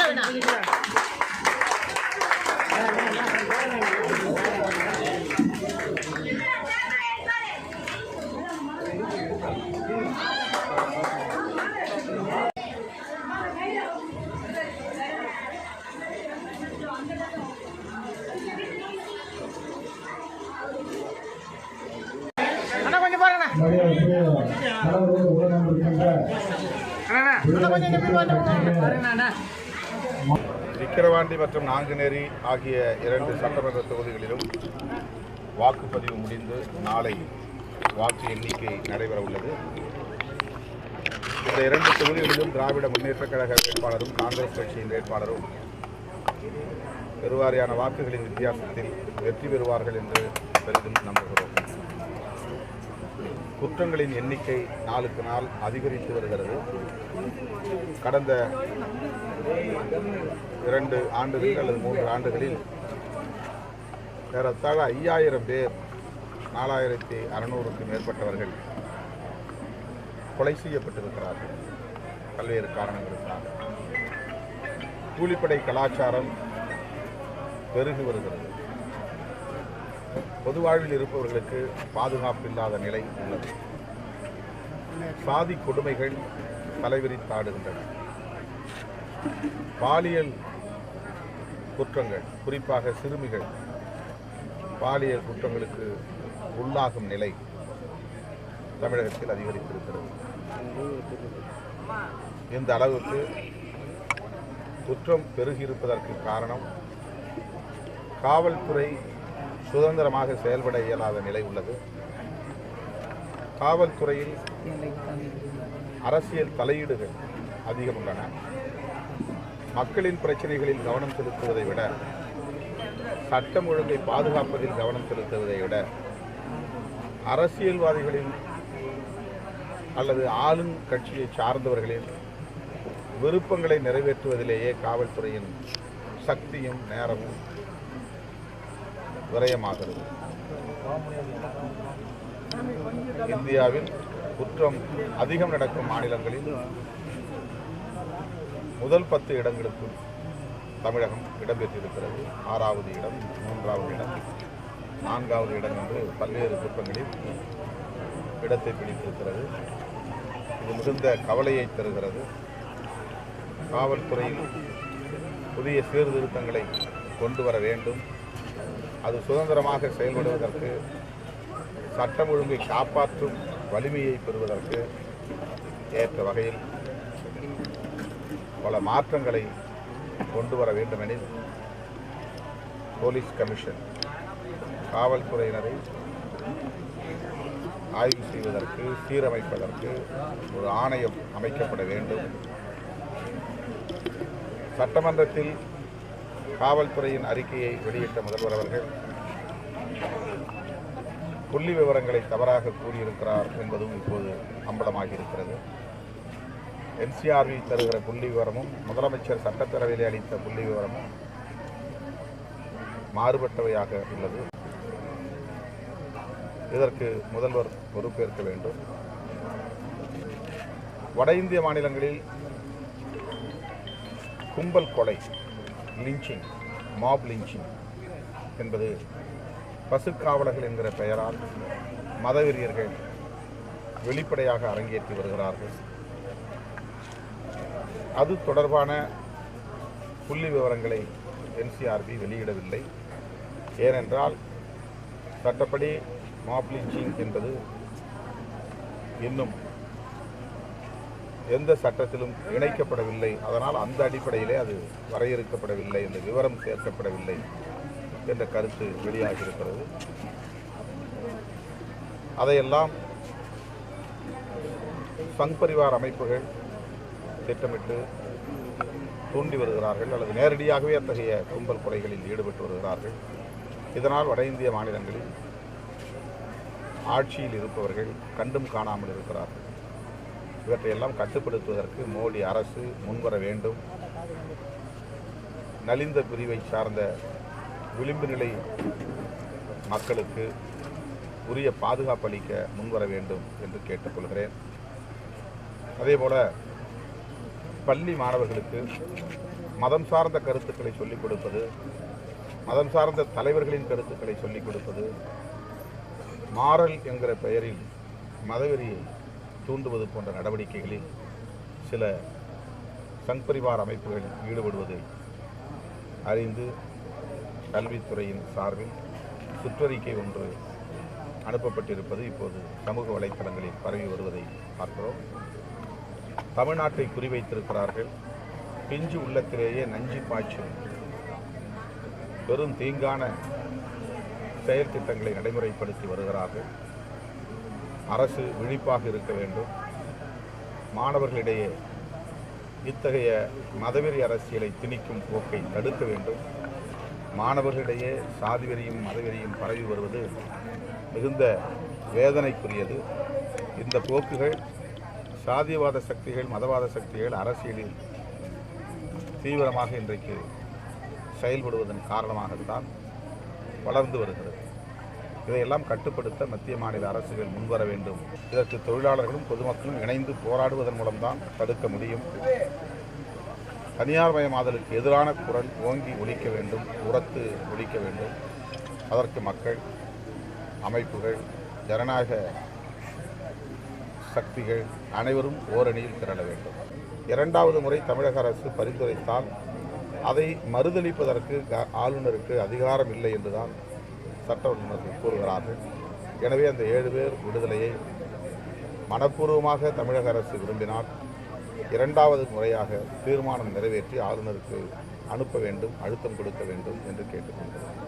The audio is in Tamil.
அண்ணா விக்கிரவாண்டி மற்றும் நாங்குநேரி ஆகிய இரண்டு சட்டமன்ற தொகுதிகளிலும் வாக்குப்பதிவு முடிந்து நாளை வாக்கு எண்ணிக்கை நடைபெற உள்ளது. இந்த இரண்டு தொகுதிகளிலும் திராவிட முன்னேற்றக் கழக வேட்பாளரும் காங்கிரஸ் கட்சியின் வேட்பாளரும் பெருவாரியான வாக்குகளின் வித்தியாசத்தில் வெற்றி பெறுவார்கள் என்று பெரிதும் நம்புகிறோம். குற்றங்களின் எண்ணிக்கை நாளுக்கு நாள் அதிகரித்து வருகிறது. கடந்த இரண்டு ஆண்டுகள் அல்லது மூன்று ஆண்டுகளில் ஏறத்தாழ ஐயாயிரம் பேர் நாலாயிரத்தி அறநூறுக்கு மேற்பட்டவர்கள் கொலை செய்யப்பட்டிருக்கிறார்கள். பல்வேறு காரணங்களுக்காக. கூலிப்படை கலாச்சாரம் பெருகி வருகிறது. பொதுவாழ்வில் இருப்பவர்களுக்கு பாதுகாப்பு இல்லாத நிலை உள்ளது. சாதி கொடுமைகள் தலைவிரித்தாடுகின்றன பாலியல் குற்றங்கள் குறிப்பாக சிறுமிகள் பாலியல் குற்றங்களுக்கு உள்ளாகும் நிலை தமிழகத்தில் அதிகரித்திருக்கிறது. இந்த அளவுக்கு குற்றம் பெருகியிருப்பதற்கு காரணம் காவல்துறை சுதந்திரமாக செயல்பட இயலாத நிலை உள்ளது. காவல்துறையில் அரசியல் தலையீடுகள் அதிகம் உள்ளன. மக்களின் பிரச்சனைகளில் கவனம் செலுத்துவதை விட சட்டம் ஒழுங்கை பாதுகாப்பதில் கவனம் செலுத்துவதை விட அரசியல்வாதிகளின் அல்லது ஆளும் கட்சியை சார்ந்தவர்களின் விருப்பங்களை நிறைவேற்றுவதிலேயே காவல்துறையின் சக்தியும் நேரமும் விரயமாகிறது. இந்தியாவில் குற்றம் அதிகம் நடக்கும் மாநிலங்களில் முதல் பத்து இடங்களுக்கும் தமிழகம் இடம்பெற்றிருக்கிறது. ஆறாவது இடம் மூன்றாவது இடம் நான்காவது இடம் என்று பல்வேறு குற்றங்களில் இடத்தை பிடித்திருக்கிறது. இது மிகுந்த கவலையை தருகிறது. காவல்துறையில் புதிய சீர்திருத்தங்களை கொண்டு வர வேண்டும். அது சுதந்திரமாக செயல்படுவதற்கு சட்டம் ஒழுங்கை காப்பாற்றும் வலிமையை பெறுவதற்கு ஏற்ற வகையில் பல மாற்றங்களை கொண்டு வர வேண்டுமெனில் போலீஸ் கமிஷன் காவல்துறையினரை ஆய்வு செய்வதற்கு சீரமைப்பதற்கு ஒரு ஆணையம் அமைக்கப்பட வேண்டும். சட்டமன்றத்தில் காவல்துறையின் அறிக்கையை வெளியிட்ட முதல்வர் அவர்கள் புள்ளி விவரங்களை தவறாக கூறியிருக்கிறார் என்பதும் இப்போது அம்பலமாகி இருக்கிறது என்சிஆர்வி தருகிற புள்ளி விவரமும் முதலமைச்சர் சட்டப்பேரவையில் அளித்த புள்ளி விவரமும் மாறுபட்டவையாக உள்ளது. இதற்கு முதல்வர் பொறுப்பேற்க வேண்டும். வட இந்திய மாநிலங்களில் கும்பல் கொலை லிஞ்சிங் மாப் லிஞ்சிங் என்பது பசுக்காவலர்கள் என்கிற பெயரால் மதவெறியர்கள் வெளிப்படையாக அரங்கேற்றி வருகிறார்கள். அது தொடர்பான புள்ளி விவரங்களை என்சிஆர்பி வெளியிடவில்லை. ஏனென்றால் சட்டப்படி மாப் லிஞ்சிங் என்பது இன்னும் எந்த சட்டத்திலும் இணைக்கப்படவில்லை. அதனால் அந்த அடிப்படையிலே அது வரையறுக்கப்படவில்லை இந்த விவரம் சேர்க்கப்படவில்லை என்ற கருத்து வெளியாகியிருக்கிறது. அதையெல்லாம் சங் பரிவார் அமைப்புகள் திட்டமிட்டு தூண்டி வருகிறார்கள் அல்லது நேரடியாகவே அத்தகைய கும்பல் கொலைகளில் ஈடுபட்டு வருகிறார்கள். இதனால் வட இந்திய மாநிலங்களில் ஆட்சியில் இருப்பவர்கள் கண்டும் காணாமல் இருக்கிறார்கள். இவற்றையெல்லாம் கட்டுப்படுத்துவதற்கு மோடி அரசு முன்வர வேண்டும். நலிந்த பிரிவை சார்ந்த விளிம்பு நிலை மக்களுக்கு உரிய பாதுகாப்பு அளிக்க முன்வர வேண்டும் என்று கேட்டுக்கொள்கிறேன். அதேபோல் பள்ளி மாணவர்களுக்கு மதம் சார்ந்த கருத்துக்களை சொல்லிக் கொடுப்பது மதம் சார்ந்த தலைவர்களின் கருத்துக்களை சொல்லிக் கொடுப்பது மாறல் என்கிற பெயரில் மதவெறியை தூண்டுவது போன்ற நடவடிக்கைகளில் சில சங் பரிவார் அமைப்புகள் ஈடுபடுவதை அறிந்து கல்வித்துறையின் சார்பில் சுற்றறிக்கை ஒன்று அனுப்பப்பட்டிருப்பது இப்போது சமூக வலைத்தளங்களில் பரவி வருவதை பார்க்கிறோம். தமிழ்நாட்டை குறிவைத்திருக்கிறார்கள். பிஞ்சு உள்ளத்திலேயே நஞ்சு பாய்ச்சும் பெரும் தீங்கான செயல் திட்டங்களை நடைமுறைப்படுத்தி வருகிறார்கள். அரசு விழிப்பாக இருக்க வேண்டும். மாணவர்களிடையே இத்தகைய மதவெறி அரசியலை திணிக்கும் போக்கை தடுக்க வேண்டும். மாணவர்களிடையே சாதிவெறியும் மதவெறியும் பரவி வருவது மிகுந்த வேதனைக்குரியது. இந்த போக்குகள் சாதியவாத சக்திகள் மதவாத சக்திகள் அரசியலில் தீவிரமாக இன்றைக்கு செயல்படுவதன் காரணமாகத்தான் வளர்ந்து வருகிறது. இதையெல்லாம் கட்டுப்படுத்த மத்திய மாநில அரசுகள் முன்வர வேண்டும். இதற்கு தொழிலாளர்களும் பொதுமக்களும் இணைந்து போராடுவதன் மூலம்தான் தடுக்க முடியும். தனியார் மயமாதலுக்கு எதிரான குரல் ஓங்கி ஒழிக்க வேண்டும் உரத்து ஒழிக்க வேண்டும். அதற்கு மக்கள் அமைப்புகள் ஜனநாயக சக்திகள் அனைவரும் ஓரணியில் திரள வேண்டும். இரண்டாவது முறை தமிழக அரசு பரிந்துரைத்தால் அதை மறுதளிப்பதற்கு க- ஆளுநருக்கு அதிகாரம் இல்லை என்றுதான் சட்ட வல்லுநர்கள் கூறுகிறார்கள். எனவே அந்த ஏழு பேர் விடுதலையை மனப்பூர்வமாக தமிழக அரசு விரும்பினால் இரண்டாவது முறையாக தீர்மானம் நிறைவேற்றி ஆளுநருக்கு அனுப்ப வேண்டும் அழுத்தம் கொடுக்க வேண்டும் என்று கேட்டுக்கொண்டார்